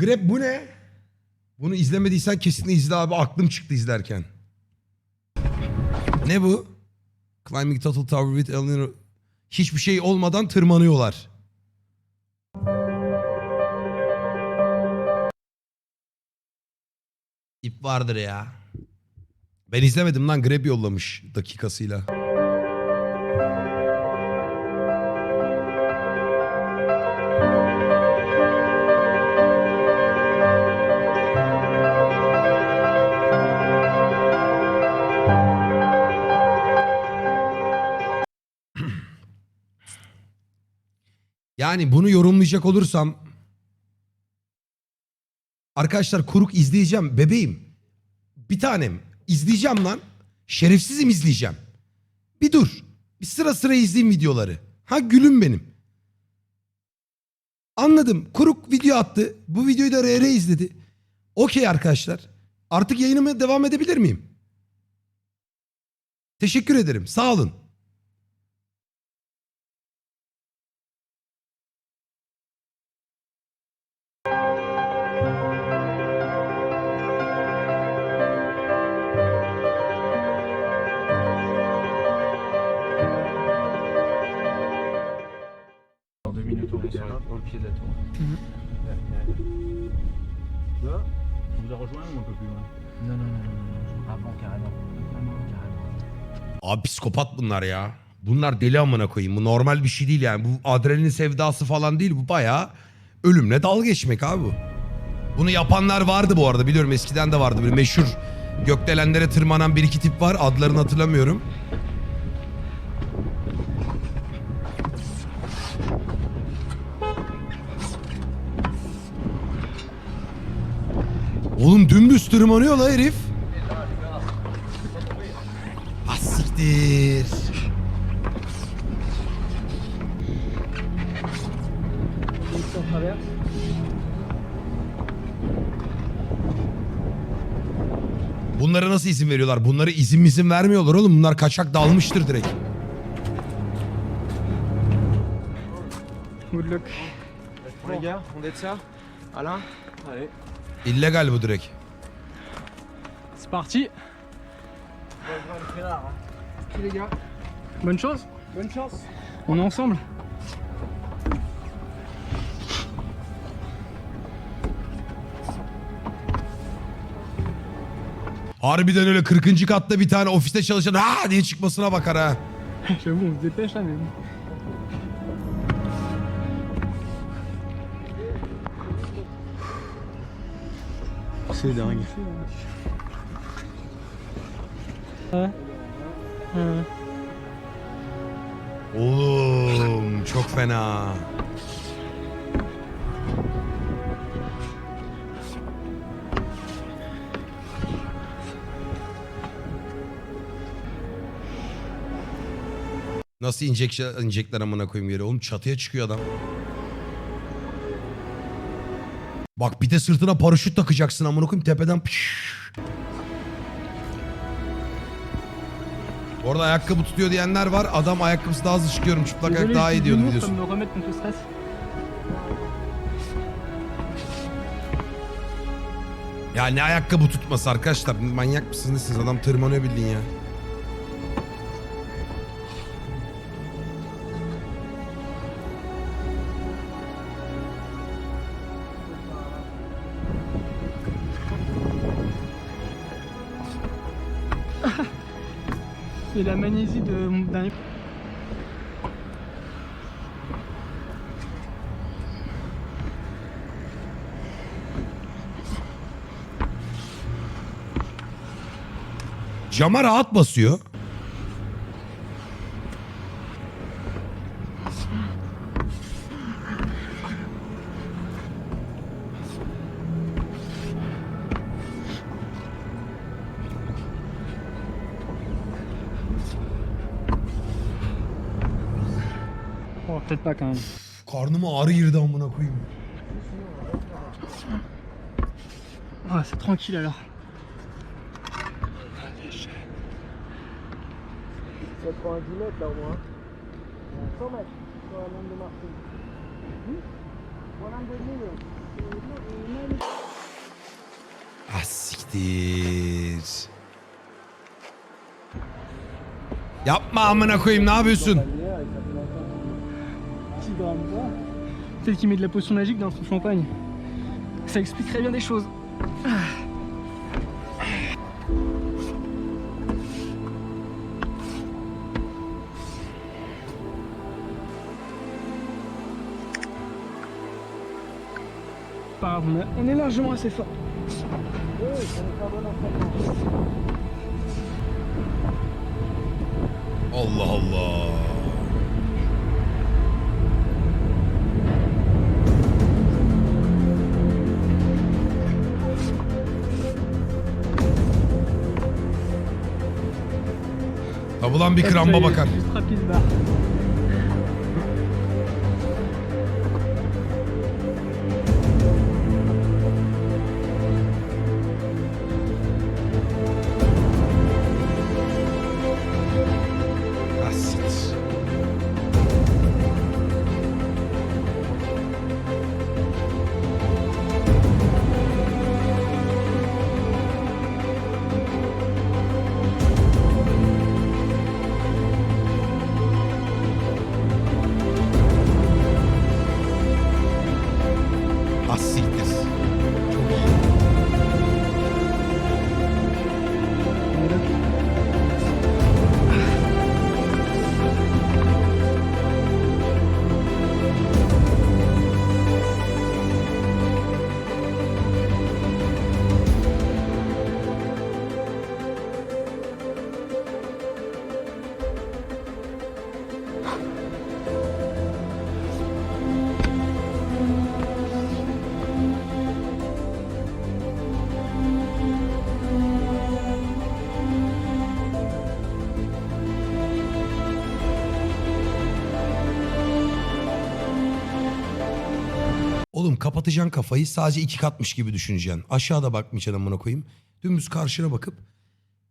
Grab bu ne? Bunu izlemediysen kesinlikle izle abi. Aklım çıktı izlerken. Ne bu? Climbing Turtle Tower with Eleanor. Hiçbir şey olmadan tırmanıyorlar. İp vardır ya. Ben izlemedim lan Grab yollamış dakikasıyla. Yani bunu yorumlayacak olursam arkadaşlar kuruk izleyeceğim bebeğim. Bir tanem izleyeceğim lan. Şerefsizim izleyeceğim. Bir dur. Bir sıra sıra izleyeyim videoları. Ha gülüm benim. Anladım. Kuruk video attı. Bu videoyu da RR izledi. Okey arkadaşlar. Artık yayınıma devam edebilir miyim? Teşekkür ederim. Sağ olun. Ouais. Là, on vous a rejoint ou un peu plus loin Non, non, non, non, non. Avant, carrément. Vraiment, carrément. Abi psikopat bunlar ya. Bunlar deli amına koyayım. Bu normal bir şey değil yani. Bu adrenalin sevdası falan değil. Bu bayağı ölümle dalga geçmek abi bu. Bunu yapanlar vardı bu arada. Biliyorum eskiden de vardı. Böyle meşhur gökdelenlere tırmanan bir iki tip var. Adlarını hatırlamıyorum. Oğlum dümdüz tırmanıyor la herif. Ah siktir. Bunlara nasıl izin veriyorlar? Bunları izin izin vermiyorlar oğlum. Bunlar kaçak dalmıştır direkt. Good luck. Les gars, on est de ça Alain Allez. İllegal bu direkt. C'est parti. Qui les gars Bonne chance. Bonne chance On est ensemble. Harbiden öyle 40. katta bir tane ofiste çalışan ha diye çıkmasına bakar ha. J'avoue, on se dépêche là, mais bon. Ouais. Ouais. Oğlum çok fena. Nasıl inecek, inecekler amına koyayım yere? Oğlum çatıya çıkıyor adam. Bak bir de sırtına paraşüt takacaksın amına koyayım tepeden. Orada ayakkabı tutuyor diyenler var. Adam ayakkabısı daha hızlı çıkıyorum. Çıplak ayak daha iyi diyordu biliyorsun. Ya ne ayakkabı tutması arkadaşlar? Manyak mısınız siz? Adam tırmanıyor bildiğin ya. C'est la magnésie de mon dernier. Cama rahat basıyor. Quand même. Karnıma ağrı girdi amına koyayım. Ah, c'est tranquille alors. 90 mètres là au moins. 100 mètres sur la lande de Marseille. Voilà un demi siktir. Yapma amına koyayım ne yapıyorsun? Celle qui met de la potion magique dans son champagne. Ça expliquerait bien des choses. Grave, on est- largement assez fort. Allah Allah. Tabulan bir kramba bakar. Kapatacaksın kafayı sadece iki katmış gibi düşüneceksin. Aşağıda bakmayacaksın amına koyayım. Dümdüz karşına bakıp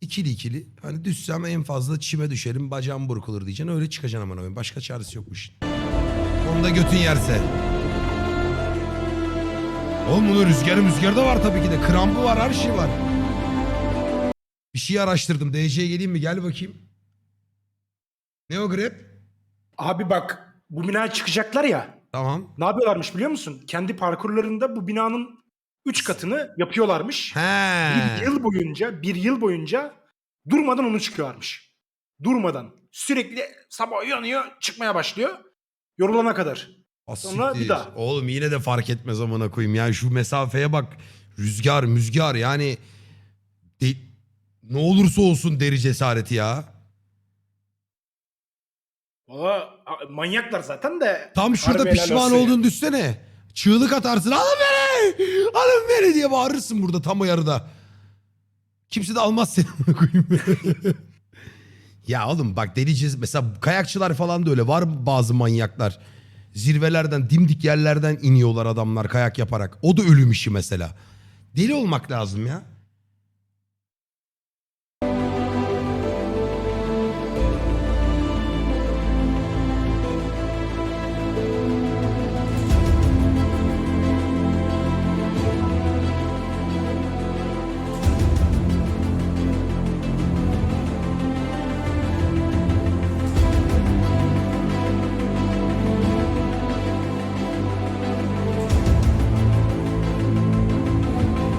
ikili ikili hani düşsem en fazla çime düşerim bacağım burkulur diyeceksin. Öyle çıkacaksın amına koyayım. Başka çaresi yokmuş. Onda götün yerse. Oğlum bunun rüzgarı rüzgarı da var tabii ki de. Krampı var her şey var. Bir şey araştırdım. DC'ye geleyim mi? Gel bakayım. Ne o grep? Abi bak bu binaya çıkacaklar ya. Tamam. Ne yapıyorlarmış biliyor musun? Kendi parkurlarında bu binanın 3 katını yapıyorlarmış. He. Bir yıl boyunca, bir yıl boyunca durmadan onu çıkıyorlarmış. Durmadan. Sürekli sabah uyanıyor, çıkmaya başlıyor. Yorulana kadar. Sonra bir daha. Oğlum yine de fark etmez amına koyayım. Yani şu mesafeye bak. Rüzgar, müzgar yani de- ne olursa olsun deri cesareti ya. Valla manyaklar zaten de. Tam şurada Harbi helal pişman olsun ya. olduğunu düşsene. Çığlık atarsın. Alın beni! Alın beni diye bağırırsın burada tam o yarıda. Kimse de almaz seni ya oğlum bak deli cez- mesela kayakçılar falan da öyle. Var bazı manyaklar. Zirvelerden, dimdik yerlerden iniyorlar adamlar kayak yaparak. O da ölüm işi mesela. Deli olmak lazım ya.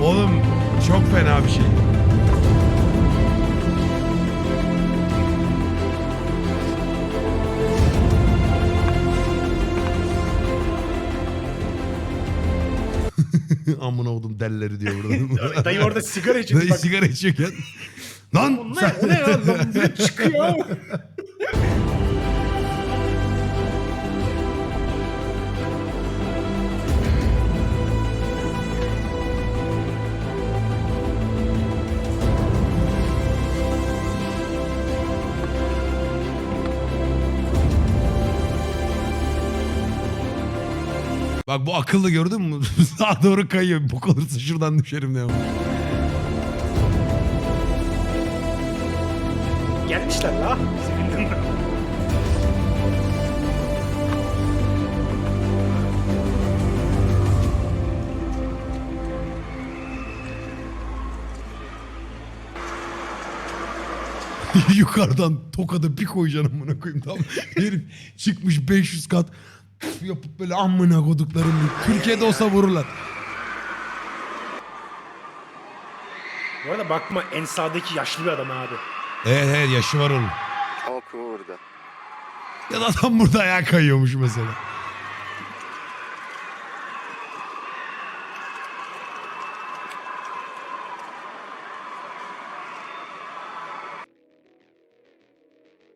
Oğlum çok fena bir şey. Amına oldum delleri diyor burada. Dayı orada sigara içiyor. Dayı Bak, sigara içiyorken. Lan o sen- ne, o ne ya? Lan ne çıkıyor? Bak bu akıllı gördün mü? Sağa doğru kayıyor. Bu olursa şuradan düşerim ne Gelmişler la. Sevindim. Yukarıdan tokadı bir koyacaksın amına koyayım tam. Herif çıkmış 500 kat yapıp böyle amına koduklarım. Türkiye'de olsa vururlar. Bu arada bakma en sağdaki yaşlı bir adam abi. Evet evet yaşı var onun. O kurde. Ya da adam burada ayağa kayıyormuş mesela.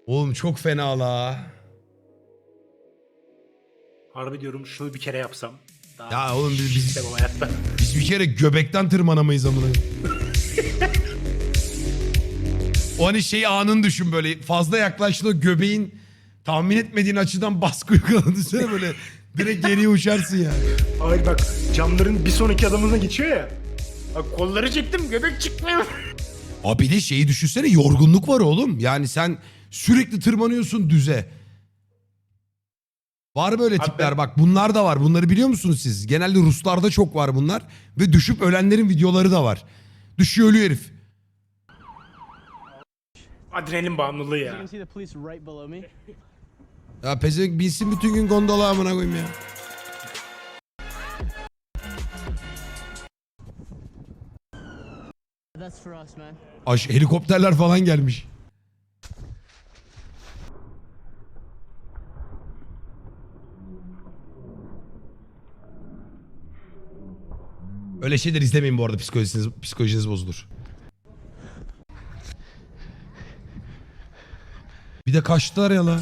Oğlum çok fena la. Harbi diyorum şunu bir kere yapsam. Daha Ya oğlum biz, biz, istemem hayatta. biz bir kere göbekten tırmanamayız amına. o hani şey anını düşün böyle fazla yaklaştığında göbeğin tahmin etmediğin açıdan baskı uyguladığını düşünsene böyle direkt geriye uçarsın yani. Hayır bak camların bir sonraki adamına geçiyor ya. Bak kolları çektim göbek çıkmıyor. Abi bir de şeyi düşünsene yorgunluk var oğlum. Yani sen sürekli tırmanıyorsun düze. Var böyle Abi tipler ben- bak bunlar da var. Bunları biliyor musunuz siz? Genelde Ruslarda çok var bunlar. Ve düşüp ölenlerin videoları da var. Düşüyor ölüyor herif. Adrenalin bağımlılığı You ya. can see the police right below me. Ya pezevenk binsin bütün gün gondola amına koyayım ya. That's for us, man. Aş helikopterler falan gelmiş. Öyle şeyler izlemeyin bu arada psikolojiniz, psikolojiniz bozulur. Bir de kaçtılar ya la.